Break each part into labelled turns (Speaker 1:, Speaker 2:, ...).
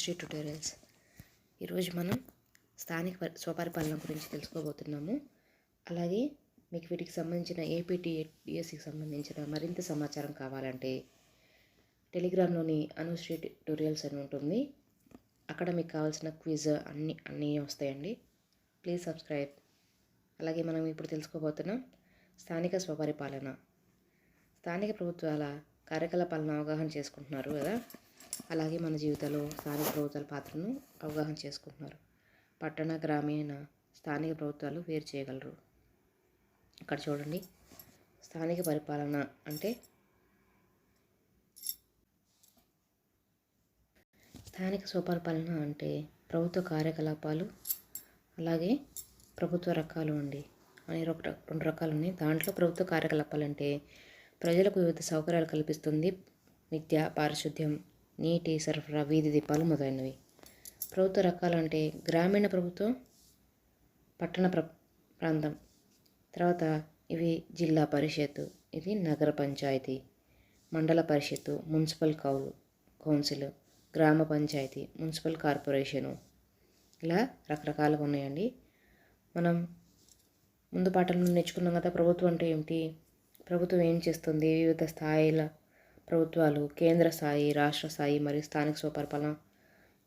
Speaker 1: Shri tutorials ఈరోజు మనం స్థానిక స్వపరిపాలన గురించి తెలుసుకోబోతున్నాము. అలాగే మీకు వీటికి సంబంధించిన ఏపీటీఎస్సికి సంబంధించిన మరింత సమాచారం కావాలంటే టెలిగ్రామ్లోని అనుశ్రీ ట్యూటోరియల్స్ అని ఉంటుంది. అక్కడ మీకు కావాల్సిన క్విజ్ అన్ని అన్నీ వస్తాయండి. Please subscribe. అలాగే మనం ఇప్పుడు తెలుసుకోబోతున్నాం స్థానిక స్వపరిపాలన. స్థానిక ప్రభుత్వాల కార్యకలాపాలను అవగాహన చేసుకుంటున్నారు కదా? అలాగే మన జీవితంలో స్థానిక ప్రభుత్వాల పాత్రను అవగాహన చేసుకుంటున్నారు. పట్టణ గ్రామీణ స్థానిక ప్రభుత్వాలు వేరు చేయగలరు. ఇక్కడ చూడండి. స్థానిక పరిపాలన అంటే? స్థానిక స్వపరిపాలన అంటే ప్రభుత్వ కార్యకలాపాలు అలాగే ప్రభుత్వ రకాలు అండి. అనే ఒక రెండు రకాలు ఉన్నాయి. దాంట్లో ప్రభుత్వ కార్యకలాపాలు అంటే ప్రజలకు వివిధ సౌకర్యాలు కల్పిస్తుంది. విద్య పారిశుద్ధ్యం నీటి సరఫరా వీధి దీపాలు మొదలైనవి. ప్రభుత్వ రకాలు అంటే గ్రామీణ ప్రభుత్వం పట్టణ ప్ర ప్రాంతం. తర్వాత ఇవి జిల్లా పరిషత్తు ఇది నగర పంచాయతీ మండల పరిషత్తు మున్సిపల్ కౌలు కౌన్సిల్ గ్రామ పంచాయతీ మున్సిపల్ కార్పొరేషను. ఇలా రకరకాలుగా ఉన్నాయండి. మనం ముందు పాఠంలో నేర్చుకున్నాం కదా ప్రభుత్వం అంటే ఏమిటి? ప్రభుత్వం ఏం చేస్తుంది? వివిధ స్థాయిల ప్రభుత్వాలు కేంద్ర స్థాయి రాష్ట్ర స్థాయి మరియు స్థానిక స్వపరిపాలన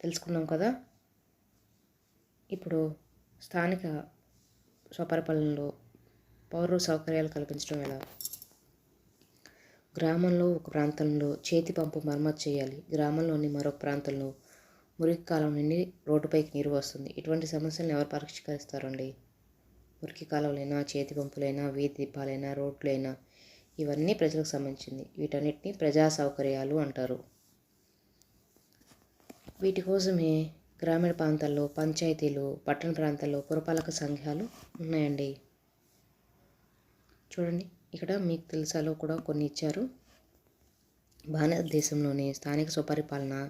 Speaker 1: తెలుసుకున్నాం కదా? ఇప్పుడు స్థానిక స్వపరిపాలనలో పౌర సౌకర్యాలు కల్పించడం ఎలా? గ్రామంలో ఒక ప్రాంతంలో చేతి పంపు మరమ్మతు చేయాలి. గ్రామంలోని మరొక ప్రాంతంలో మురికి కాలం నుండి రోడ్డుపైకి నీరు వస్తుంది. ఇటువంటి సమస్యలను ఎవరు పరిష్కరిస్తారండి? మురికి కాలువలైనా చేతి పంపులైనా వీధి దీపాలైనా రోడ్లైనా ఇవన్నీ ప్రజలకు సంబంధించింది. వీటన్నిటిని ప్రజా సౌకర్యాలు అంటారు. వీటి కోసమే గ్రామీణ ప్రాంతాల్లో పంచాయతీలు పట్టణ ప్రాంతాల్లో పురపాలక సంఘాలు ఉన్నాయండి. చూడండి ఇక్కడ మీకు తెలుసాలో కూడా కొన్ని ఇచ్చారు. భారతదేశంలోని స్థానిక స్వపరిపాలన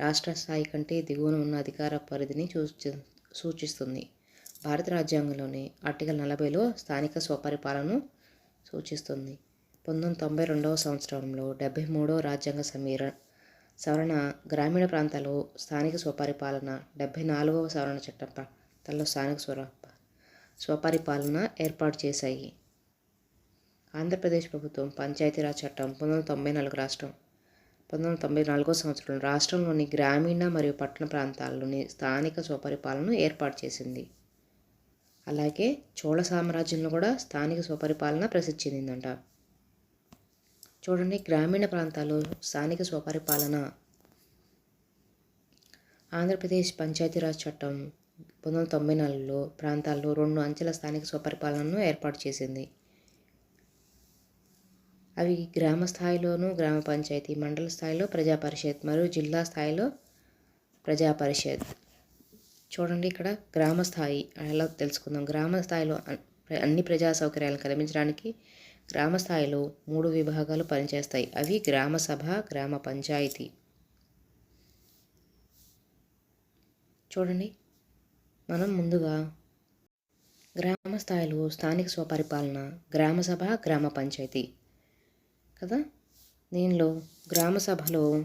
Speaker 1: రాష్ట్ర స్థాయి కంటే దిగువన ఉన్న అధికార పరిధిని సూచి సూచిస్తుంది. భారత రాజ్యాంగంలోని ఆర్టికల్ నలభైలో స్థానిక స్వపరిపాలనను సూచిస్తుంది. పంతొమ్మిది తొంభై రెండవ సంవత్సరంలో డెబ్బై మూడవ రాజ్యాంగ సమీర సవరణ గ్రామీణ ప్రాంతాల్లో స్థానిక స్వపరిపాలన డెబ్బై నాలుగవ సవరణ చట్టం ప్రాంతాల్లో స్థానిక స్వర స్వపరిపాలన ఏర్పాటు చేశాయి. ఆంధ్రప్రదేశ్ ప్రభుత్వం పంచాయతీరాజ్ చట్టం పంతొమ్మిది వందల తొంభై నాలుగు రాష్ట్రం పంతొమ్మిది వందల తొంభై నాలుగో సంవత్సరంలో రాష్ట్రంలోని గ్రామీణ మరియు పట్టణ ప్రాంతాల్లోని స్థానిక స్వపరిపాలనను ఏర్పాటు చేసింది. అలాగే చోళ సామ్రాజ్యంలో కూడా స్థానిక స్వపరిపాలన ప్రసిద్ధి చెందిందంట. చూడండి గ్రామీణ ప్రాంతాల్లో స్థానిక స్వపరిపాలన. ఆంధ్రప్రదేశ్ పంచాయతీరాజ్ చట్టం పంతొమ్మిది వందల తొంభై నాలుగులో ప్రాంతాల్లో రెండు అంచెల స్థానిక స్వపరిపాలనను ఏర్పాటు చేసింది. అవి గ్రామ స్థాయిలోనూ గ్రామ పంచాయతీ మండల స్థాయిలో ప్రజా పరిషత్ మరియు జిల్లా స్థాయిలో ప్రజా పరిషత్. చూడండి ఇక్కడ గ్రామ స్థాయి ఎలా తెలుసుకుందాం. గ్రామ స్థాయిలో అన్ని ప్రజా సౌకర్యాలను కల్పించడానికి గ్రామ స్థాయిలో మూడు విభాగాలు పనిచేస్తాయి. అవి గ్రామ సభ గ్రామ పంచాయతీ. చూడండి. మనం ముందుగా గ్రామ స్థాయిలో స్థానిక స్వపరిపాలన గ్రామ సభ గ్రామ పంచాయతీ. కదా? దీనిలో గ్రామ సభలో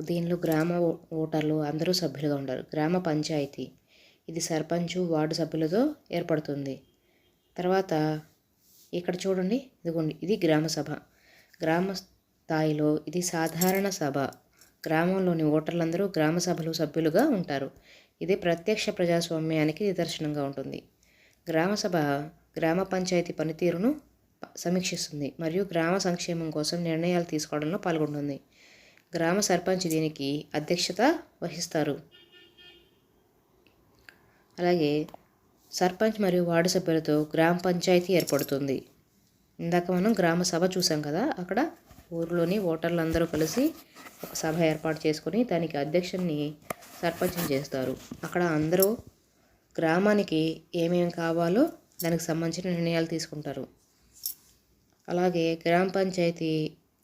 Speaker 1: దీనిలో గ్రామ ఓ- ఓటర్లు అందరూ సభ్యులుగా ఉంటారు గ్రామ పంచాయతీ. ఇది సర్పంచు వార్డు సభ్యులతో ఏర్పడుతుంది. తర్వాత ఇక్కడ చూడండి ఇదిగోండి ఇది గ్రామ సభ. గ్రామ స్థాయిలో ఇది సాధారణ సభ. గ్రామంలోని ఓటర్లందరూ గ్రామ సభలు సభ్యులుగా ఉంటారు. ఇది ప్రత్యక్ష ప్రజాస్వామ్యానికి నిదర్శనంగా ఉంటుంది. గ్రామ సభ గ్రామ పంచాయతీ పనితీరును సమీక్షిస్తుంది మరియు గ్రామ సంక్షేమం కోసం నిర్ణయాలు తీసుకోవడంలో పాల్గొంటుంది. గ్రామ సర్పంచ్ దీనికి అధ్యక్షత వహిస్తారు. అలాగే సర్పంచ్ మరియు వార్డు సభ్యులతో గ్రామ పంచాయతీ ఏర్పడుతుంది. ఇందాక మనం గ్రామ సభ చూసాం కదా అక్కడ ఊరిలోని ఓటర్లు అందరూ కలిసి ఒక సభ ఏర్పాటు చేసుకొని దానికి అధ్యక్షుని సర్పంచ్ని చేస్తారు. అక్కడ అందరూ గ్రామానికి ఏమేమి కావాలో దానికి సంబంధించిన నిర్ణయాలు తీసుకుంటారు. అలాగే గ్రామ పంచాయతీ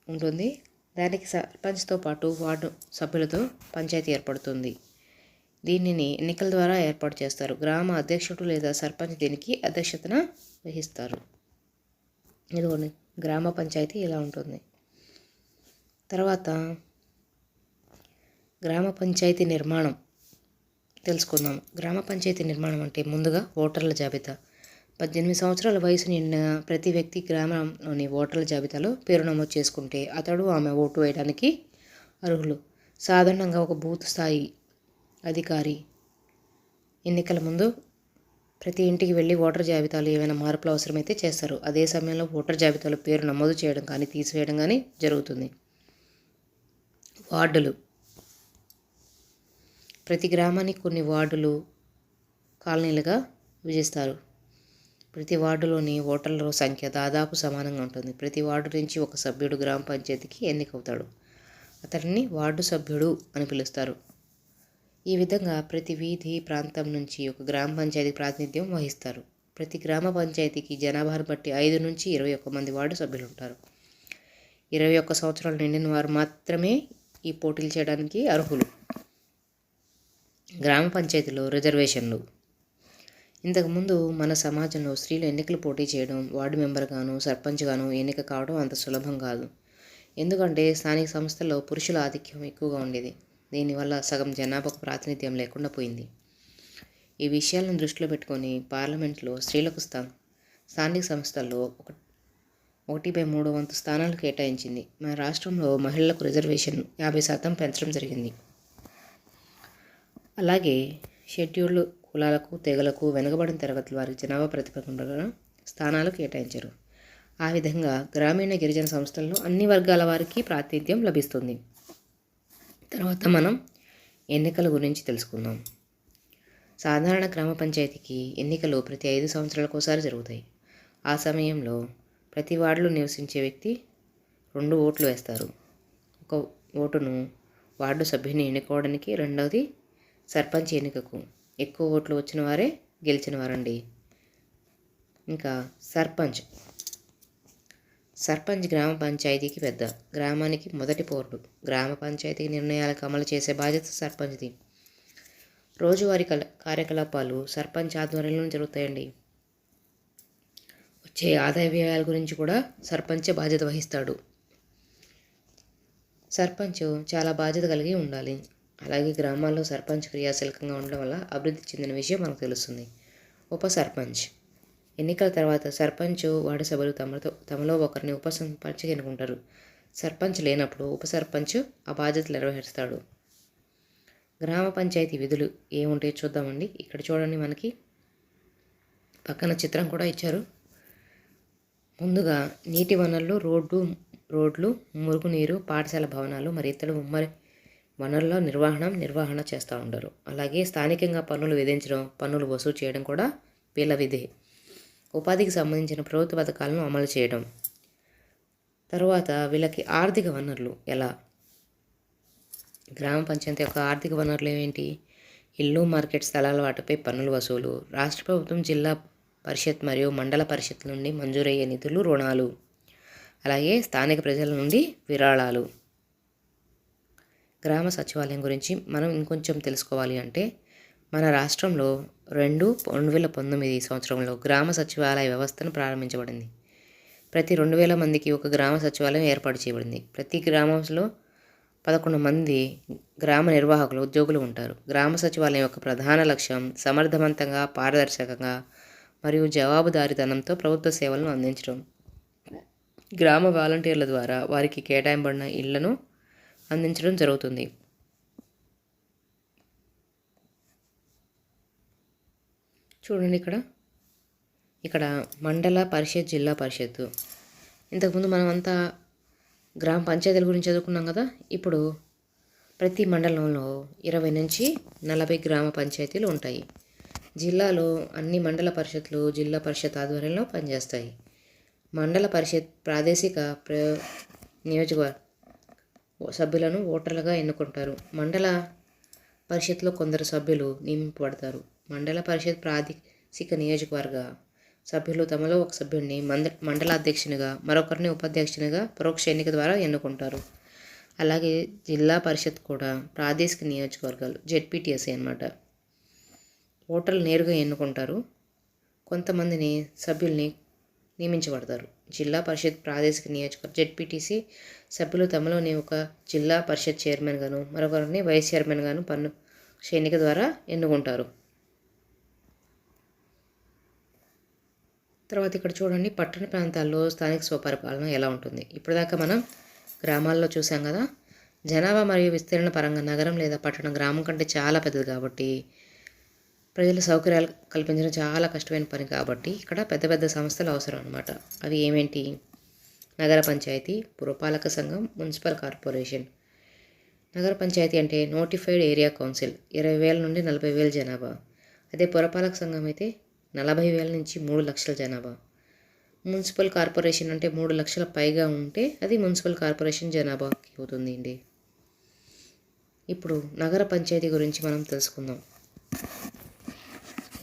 Speaker 1: ఉంటుంది. దానికి సర్పంచ్తో పాటు వార్డు సభ్యులతో పంచాయతీ ఏర్పడుతుంది. దీనిని ఎన్నికల ద్వారా ఏర్పాటు చేస్తారు. గ్రామ అధ్యక్షుడు లేదా సర్పంచ్ దీనికి అధ్యక్షతన వహిస్తారు. ఇదిగోండి గ్రామ పంచాయతీ ఇలా ఉంటుంది. తర్వాత గ్రామ పంచాయతీ నిర్మాణం తెలుసుకుందాం. గ్రామ పంచాయతీ నిర్మాణం అంటే ముందుగా ఓటర్ల జాబితా. పద్దెనిమిది సంవత్సరాల వయసు నిండిన ప్రతి వ్యక్తి గ్రామంలోని ఓటర్ల జాబితాలో పేరు నమోదు చేసుకుంటే అతడు ఆమె ఓటు వేయడానికి అర్హులు. సాధారణంగా ఒక బూత్ స్థాయి అధికారి. ఎన్నికల ముందు ప్రతి ఇంటికి వెళ్ళి ఓటర్ జాబితాలు ఏమైనా మార్పులు అవసరమైతే చేస్తారు. అదే సమయంలో ఓటర్ జాబితాలో పేరు నమోదు చేయడం కానీ తీసివేయడం కానీ జరుగుతుంది. వార్డులు. ప్రతి గ్రామానికి కొన్ని వార్డులు కాలనీలుగా విభజిస్తారు. ప్రతి వార్డులోని ఓటర్ల సంఖ్య దాదాపు సమానంగా ఉంటుంది. ప్రతి వార్డు నుంచి ఒక సభ్యుడు గ్రామ పంచాయతీకి ఎన్నికవుతాడు. అతడిని వార్డు సభ్యుడు అని పిలుస్తారు. ఈ విధంగా ప్రతి వీధి ప్రాంతం నుంచి ఒక గ్రామ పంచాయతీ ప్రాతినిధ్యం వహిస్తారు. ప్రతి గ్రామ పంచాయతీకి జనాభాను బట్టి ఐదు నుంచి ఇరవై ఒక్క మంది వార్డు సభ్యులు ఉంటారు ఇరవై ఒక్క సంవత్సరాలు నిండిన వారు మాత్రమే ఈ పోటీలు చేయడానికి అర్హులు. గ్రామ పంచాయతీలో రిజర్వేషన్లు. ఇంతకుముందు మన సమాజంలో స్త్రీలు ఎన్నికలు పోటీ చేయడం వార్డు మెంబర్గాను సర్పంచ్గాను ఎన్నిక కావడం అంత సులభం కాదు. ఎందుకంటే స్థానిక సంస్థల్లో పురుషుల ఆధిక్యం ఎక్కువగా ఉండేది. దీనివల్ల సగం జనాభాకు ప్రాతినిధ్యం లేకుండా పోయింది. ఈ విషయాలను దృష్టిలో పెట్టుకొని పార్లమెంట్లో స్త్రీలకు స్థా స్థానిక సంస్థల్లో ఒక ఒకటి బై మూడు వంతు స్థానాలు కేటాయించింది. మన రాష్ట్రంలో మహిళలకు రిజర్వేషన్ యాభై శాతం పెంచడం జరిగింది. అలాగే షెడ్యూల్డ్ కులాలకు తెగలకు వెనుకబడిన తరగతుల వారికి జనాభా ప్రతిపాదన స్థానాలు కేటాయించారు. ఆ విధంగా గ్రామీణ గిరిజన సంస్థల్లో అన్ని వర్గాల వారికి ప్రాతినిధ్యం లభిస్తుంది. తర్వాత మనం ఎన్నికల గురించి తెలుసుకుందాం. సాధారణ గ్రామ పంచాయతీకి ఎన్నికలు ప్రతి ఐదు సంవత్సరాలకు ఒకసారి జరుగుతాయి. ఆ సమయంలో ప్రతి వార్డులో నివసించే వ్యక్తి రెండు ఓట్లు వేస్తారు. ఒక ఓటును వార్డు సభ్యుని ఎన్నుకోవడానికి రెండవది సర్పంచ్ ఎన్నికకు. ఎక్కువ ఓట్లు వచ్చిన వారే గెలిచిన వారండి. ఇంకా సర్పంచ్ సర్పంచ్ గ్రామ పంచాయతీకి పెద్ద గ్రామానికి మొదటి పోర్టు. గ్రామ పంచాయతీ నిర్ణయాలకు అమలు చేసే బాధ్యత సర్పంచ్ది. రోజువారీ కల కార్యకలాపాలు సర్పంచ్ ఆధ్వర్యంలో జరుగుతాయండి. వచ్చే ఆదాయ వ్యయాల గురించి కూడా సర్పంచే బాధ్యత వహిస్తాడు. సర్పంచ్ చాలా బాధ్యత కలిగి ఉండాలి. అలాగే గ్రామాల్లో సర్పంచ్ క్రియాశీలకంగా ఉండడం వల్ల అభివృద్ధి చెందిన విషయం మనకు తెలుస్తుంది. ఉప సర్పంచ్ ఎన్నికల తర్వాత సర్పంచ్ వార్డు సభ్యులు తమతో తమలో ఒకరిని ఉపసర్పంచ్గా ఎన్నుకుంటారు. సర్పంచ్ లేనప్పుడు ఉప సర్పంచ్ ఆ బాధ్యతలు నిర్వహిస్తాడు గ్రామ పంచాయతీ విధులు ఏముంటాయో చూద్దామండి. ఇక్కడ చూడండి మనకి. పక్కన చిత్రం కూడా ఇచ్చారు. ముందుగా నీటి వనరులు రోడ్డు రోడ్లు మురుగునీరు పాఠశాల భవనాలు మరి ఇతర ఉమ్మడి వనరుల నిర్వహణ నిర్వహణ చేస్తూ ఉంటారు. అలాగే స్థానికంగా పన్నులు విధించడం పన్నులు వసూలు చేయడం కూడా వీళ్ళ విధే. ఉపాధికి సంబంధించిన ప్రభుత్వ పథకాలను అమలు చేయడం. తర్వాత వీళ్ళకి ఆర్థిక వనరులు ఎలా? గ్రామ పంచాయతీ యొక్క ఆర్థిక వనరులు ఏమిటి ఇల్లు మార్కెట్ స్థలాల వాటిపై పన్నుల వసూలు రాష్ట్ర ప్రభుత్వం జిల్లా పరిషత్ మరియు మండల పరిషత్ నుండి మంజూరయ్యే నిధులు రుణాలు అలాగే స్థానిక ప్రజల నుండి విరాళాలు. గ్రామ సచివాలయం గురించి మనం ఇంకొంచెం తెలుసుకోవాలి అంటే మన రాష్ట్రంలో రెండు రెండు వేల పంతొమ్మిది సంవత్సరంలో గ్రామ సచివాలయ వ్యవస్థను ప్రారంభించబడింది. ప్రతి రెండు వేల మందికి ఒక గ్రామ సచివాలయం ఏర్పాటు చేయబడింది. ప్రతి గ్రామంలో పదకొండు మంది గ్రామ నిర్వాహకులు ఉద్యోగులు ఉంటారు. గ్రామ సచివాలయం యొక్క ప్రధాన లక్ష్యం సమర్థవంతంగా పారదర్శకంగా మరియు జవాబుదారీతనంతో ప్రభుత్వ సేవలను అందించడం. గ్రామ వాలంటీర్ల ద్వారా వారికి కేటాయింపడిన ఇళ్ళను అందించడం జరుగుతుంది. చూడండి ఇక్కడ. ఇక్కడ మండల పరిషత్ జిల్లా పరిషత్ ఇంతకుముందు మనం అంతా గ్రామ పంచాయతీల గురించి చదువుకున్నాం కదా. ఇప్పుడు ప్రతి మండలంలో ఇరవై నుంచి నలభై గ్రామ పంచాయతీలు ఉంటాయి. జిల్లాలో అన్ని మండల పరిషత్లు జిల్లా పరిషత్ ఆధ్వర్యంలో పనిచేస్తాయి. మండల పరిషత్ ప్రాదేశిక ప్ర నియోజకవర్గ సభ్యులను ఓటర్లుగా ఎన్నుకుంటారు. మండల పరిషత్లో కొందరు సభ్యులు నియమింపబడతారు. మండల పరిషత్ ప్రాదేశిక నియోజకవర్గ సభ్యులు తమలో ఒక సభ్యుడిని మంద మండల అధ్యక్షునిగా మరొకరిని ఉపాధ్యక్షునిగా పరోక్ష ఎన్నిక ద్వారా ఎన్నుకుంటారు. అలాగే జిల్లా పరిషత్ కూడా ప్రాదేశిక నియోజకవర్గాలు జెడ్పీటీఎస్ఏ అనమాట ఓటర్లు నేరుగా ఎన్నుకుంటారు. కొంతమందిని సభ్యుల్ని నియమించబడతారు. జిల్లా పరిషత్ ప్రాదేశిక నియోజకవర్గ జెడ్పీటీసీ సభ్యులు తమలోని ఒక జిల్లా పరిషత్ చైర్మన్ గాను మరొకరిని వైస్ చైర్మన్ గాను పన్ను ఎన్నిక ద్వారా ఎన్నుకుంటారు. తర్వాత ఇక్కడ చూడండి పట్టణ ప్రాంతాల్లో స్థానిక స్వపరిపాలన ఎలా ఉంటుంది? ఇప్పటిదాకా మనం గ్రామాల్లో చూసాం కదా జనాభా మరియు విస్తీర్ణ పరంగా నగరం లేదా పట్టణం గ్రామం కంటే చాలా పెద్దది కాబట్టి ప్రజల సౌకర్యాలు కల్పించడం చాలా కష్టమైన పని కాబట్టి ఇక్కడ పెద్ద పెద్ద సంస్థలు అవసరం అనమాట అవి ఏమేంటి? నగర పంచాయతీ పురపాలక సంఘం మున్సిపల్ కార్పొరేషన్. నగర పంచాయతీ అంటే నోటిఫైడ్ ఏరియా కౌన్సిల్ ఇరవై వేల నుండి నలభై వేల జనాభా. అదే పురపాలక సంఘం అయితే నలభై వేల నుంచి మూడు లక్షల జనాభా. మున్సిపల్ కార్పొరేషన్ అంటే మూడు లక్షల పైగా ఉంటే అది మున్సిపల్ కార్పొరేషన్ జనాభాకి అవుతుంది అండి. ఇప్పుడు నగర పంచాయతీ గురించి మనం తెలుసుకుందాం.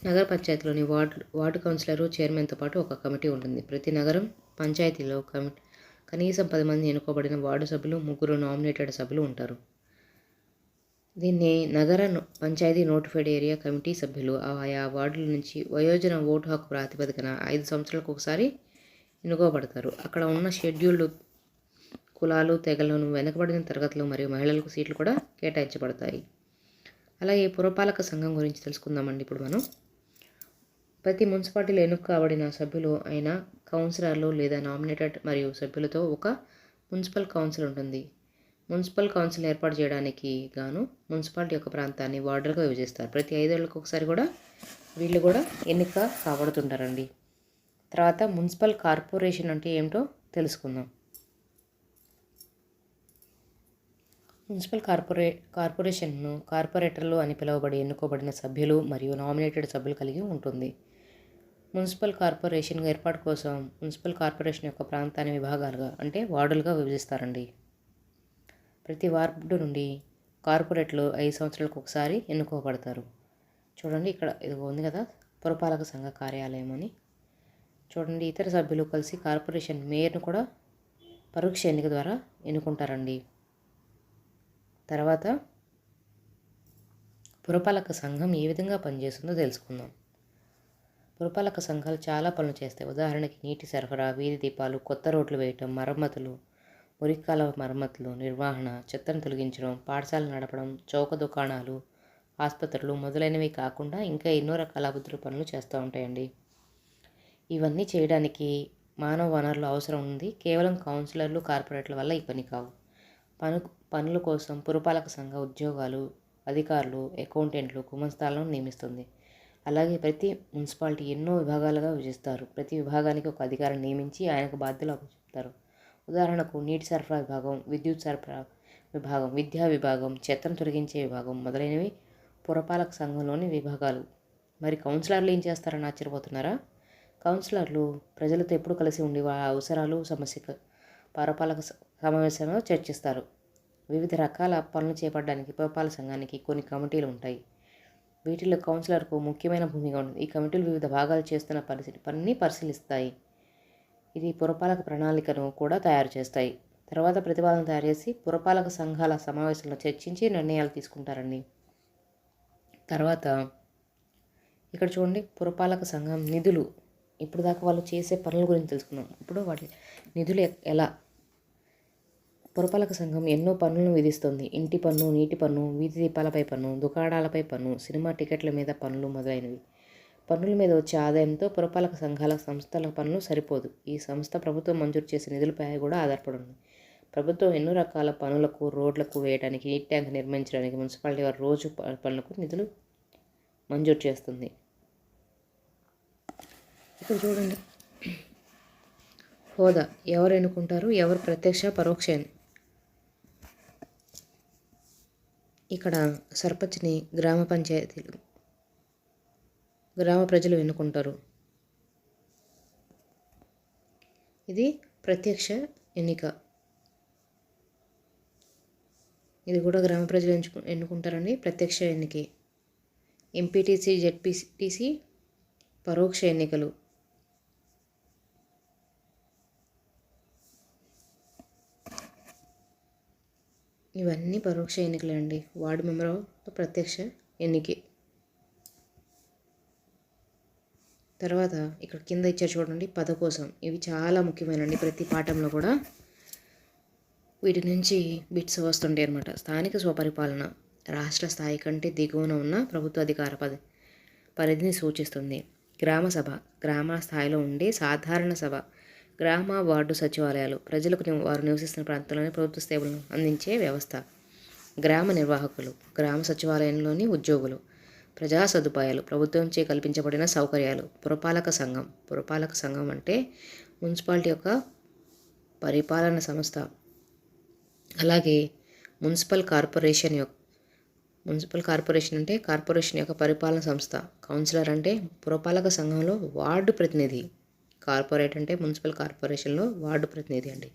Speaker 1: నగర పంచాయతీలోని వార్డు వార్డు కౌన్సిలరు చైర్మన్తో పాటు ఒక కమిటీ ఉంటుంది. ప్రతి నగరం పంచాయతీలో కమిటీ కనీసం పది మంది ఎన్నుకోబడిన వార్డు సభ్యులు ముగ్గురు నామినేటెడ్ సభ్యులు ఉంటారు. దీన్ని నగర పంచాయతీ నోటిఫైడ్ ఏరియా కమిటీ సభ్యులు ఆయా వార్డుల నుంచి వయోజన ఓటు హక్కు ప్రాతిపదికన ఐదు సంవత్సరాలకు ఒకసారి ఎన్నుకోబడతారు. అక్కడ ఉన్న షెడ్యూల్డ్ కులాలు తెగలను వెనుకబడిన తరగతులు మరియు మహిళలకు సీట్లు కూడా కేటాయించబడతాయి. అలాగే పురపాలక సంఘం గురించి తెలుసుకుందామండి ఇప్పుడు మనం. ప్రతి మున్సిపాలిటీలో ఎన్నుక కాబడిన సభ్యులు అయిన కౌన్సిలర్లు లేదా నామినేటెడ్ మరియు సభ్యులతో ఒక మున్సిపల్ కౌన్సిల్ ఉంటుంది. మున్సిపల్ కౌన్సిల్ ఏర్పాటు చేయడానికి గాను మున్సిపాలిటీ యొక్క ప్రాంతాన్ని వార్డులుగా విభజిస్తారు. ప్రతి ఐదేళ్ళకి ఒకసారి కూడా వీళ్ళు కూడా ఎన్నిక కాబడుతుంటారండి. తర్వాత మున్సిపల్ కార్పొరేషన్ అంటే ఏమిటో తెలుసుకుందాం. మున్సిపల్ కార్పొరే కార్పొరేషన్ను కార్పొరేటర్లు అని పిలువబడి ఎన్నుకోబడిన సభ్యులు మరియు నామినేటెడ్ సభ్యులు కలిగి ఉంటుంది. మున్సిపల్ కార్పొరేషన్ ఏర్పాటు కోసం మున్సిపల్ కార్పొరేషన్ యొక్క ప్రాంతాన్ని విభాగాలుగా అంటే వార్డులుగా విభజిస్తారండి. ప్రతి వార్డు నుండి కార్పొరేట్లు ఐదు సంవత్సరాలకు ఒకసారి ఎన్నుకోబడతారు. చూడండి ఇక్కడ ఇది ఉంది కదా పురపాలక సంఘ కార్యాలయం అని. చూడండి ఇతర సభ్యులు కలిసి కార్పొరేషన్ మేయర్ను కూడా పరోక్ష ఎన్నిక ద్వారా ఎన్నుకుంటారండి. తర్వాత పురపాలక సంఘం ఏ విధంగా పనిచేస్తుందో తెలుసుకుందాం. పురపాలక సంఘాలు చాలా పనులు చేస్తాయి. ఉదాహరణకి నీటి సరఫరా వీధి దీపాలు కొత్త రోడ్లు వేయటం మరమ్మతులు మురికాల మరమ్మతులు నిర్వహణ చెత్తను తొలగించడం పాఠశాలలు నడపడం చౌక దుకాణాలు ఆసుపత్రులు మొదలైనవి కాకుండా ఇంకా ఎన్నో రకాల అభివృద్ధి పనులు చేస్తూ ఉంటాయండి. ఇవన్నీ చేయడానికి మానవ వనరులు అవసరం ఉంది. కేవలం కౌన్సిలర్లు కార్పొరేట్ల వల్ల ఈ పని కావు. పను పనుల కోసం పురపాలక సంఘ ఉద్యోగాలు అధికారులు అకౌంటెంట్లు గుమస్తాలను నియమిస్తుంది. అలాగే ప్రతి మున్సిపాలిటీ ఎన్నో విభాగాలుగా విభజిస్తారు. ప్రతి విభాగానికి ఒక అధికారిని నియమించి ఆయనకు బాధ్యతలు చెప్తారు ఉదాహరణకు నీటి సరఫరా విభాగం విద్యుత్ సరఫరా విభాగం విద్యా విభాగం చెత్తను తొలగించే విభాగం మొదలైనవి పురపాలక సంఘంలోని విభాగాలు. మరి కౌన్సిలర్లు ఏం చేస్తారని ఆశ్చర్యపోతున్నారా? కౌన్సిలర్లు ప్రజలతో ఎప్పుడు కలిసి ఉండి వారి అవసరాలు సమస్య పురపాలక స- సమావేశంలో చర్చిస్తారు. వివిధ రకాల పనులు చేపట్టడానికి పురపాలక సంఘానికి కొన్ని కమిటీలు ఉంటాయి. వీటిలో కౌన్సిలర్కు ముఖ్యమైన భూమిక ఉంటుంది. ఈ కమిటీలు వివిధ భాగాలు చేస్తున్న పరిస్థితి పనిని పరిశీలిస్తాయి. ఇది పురపాలక ప్రణాళికను కూడా తయారు చేస్తాయి. తర్వాత ప్రతిపాదన తయారు చేసి పురపాలక సంఘాల సమావేశంలో చర్చించి నిర్ణయాలు తీసుకుంటారండి. తర్వాత ఇక్కడ చూడండి పురపాలక సంఘం నిధులు. ఇప్పుడు దాకా వాళ్ళు చేసే పనుల గురించి తెలుసుకున్నాం ఇప్పుడు వాటి నిధులు ఎలా? పురపాలక సంఘం ఎన్నో పన్నులను విధిస్తుంది. ఇంటి పన్ను నీటి పన్ను వీధి దీపాలపై పన్ను దుకాణాలపై పన్ను సినిమా టికెట్ల మీద పన్నులు మొదలైనవి. పన్నుల మీద వచ్చే ఆదాయంతో పురపాలక సంఘాల సంస్థల పనులు సరిపోదు. ఈ సంస్థ ప్రభుత్వం మంజూరు చేసే నిధులపై కూడా ఆధారపడి ఉంది ప్రభుత్వం ఎన్నో రకాల పనులకు రోడ్లకు వేయడానికి నీటి ట్యాంక్ నిర్మించడానికి మున్సిపాలిటీ వారి రోజు ప- పనులకు నిధులు మంజూరు చేస్తుంది. ఇక్కడ చూడండి. హోదా ఎవరు ఎన్నుకుంటారు? ఎవరు ప్రత్యక్ష పరోక్ష అని ఇక్కడ సర్పంచ్ని గ్రామ పంచాయతీలు గ్రామ ప్రజలు ఎన్నుకుంటారు? ఇది ప్రత్యక్ష ఎన్నిక. ఇది కూడా గ్రామ ప్రజలు ఎంచుకు ఎన్నుకుంటారండి ప్రత్యక్ష ఎన్నిక. ఎంపీటీసీ జెడ్పీటీసీ పరోక్ష ఎన్నికలు. ఇవన్నీ పరోక్ష ఎన్నికలే అండి వార్డు మెంబర్ ప్రత్యక్ష ఎన్నికే. తర్వాత ఇక్కడ కింద ఇచ్చారు చూడండి పద కోసం ఇవి చాలా ముఖ్యమైనవి ప్రతి పాఠంలో కూడా. వీటి నుంచి బిట్స్ వస్తుంటాయి అనమాట స్థానిక స్వపరిపాలన రాష్ట్ర స్థాయి కంటే దిగువన ఉన్న ప్రభుత్వ అధికార పది పరిధిని సూచిస్తుంది. గ్రామ సభ గ్రామ స్థాయిలో ఉండే సాధారణ సభ గ్రామ వార్డు సచివాలయాలు ప్రజలకు వారు నివసిస్తున్న ప్రాంతంలోని ప్రభుత్వ సేవలను అందించే వ్యవస్థ గ్రామ నిర్వాహకులు గ్రామ సచివాలయంలోని ఉద్యోగులు ప్రజా సదుపాయాలు ప్రభుత్వంచే కల్పించబడిన సౌకర్యాలు పురపాలక సంఘం. పురపాలక సంఘం అంటే మున్సిపాలిటీ యొక్క పరిపాలన సంస్థ. అలాగే మున్సిపల్ కార్పొరేషన్ యొక్క మున్సిపల్ కార్పొరేషన్ అంటే కార్పొరేషన్ యొక్క పరిపాలన సంస్థ. కౌన్సిలర్ అంటే పురపాలక సంఘంలో వార్డు ప్రతినిధి. కార్పొరేట్ అంటే మున్సిపల్ కార్పొరేషన్లో వార్డు ప్రతినిధి అండి.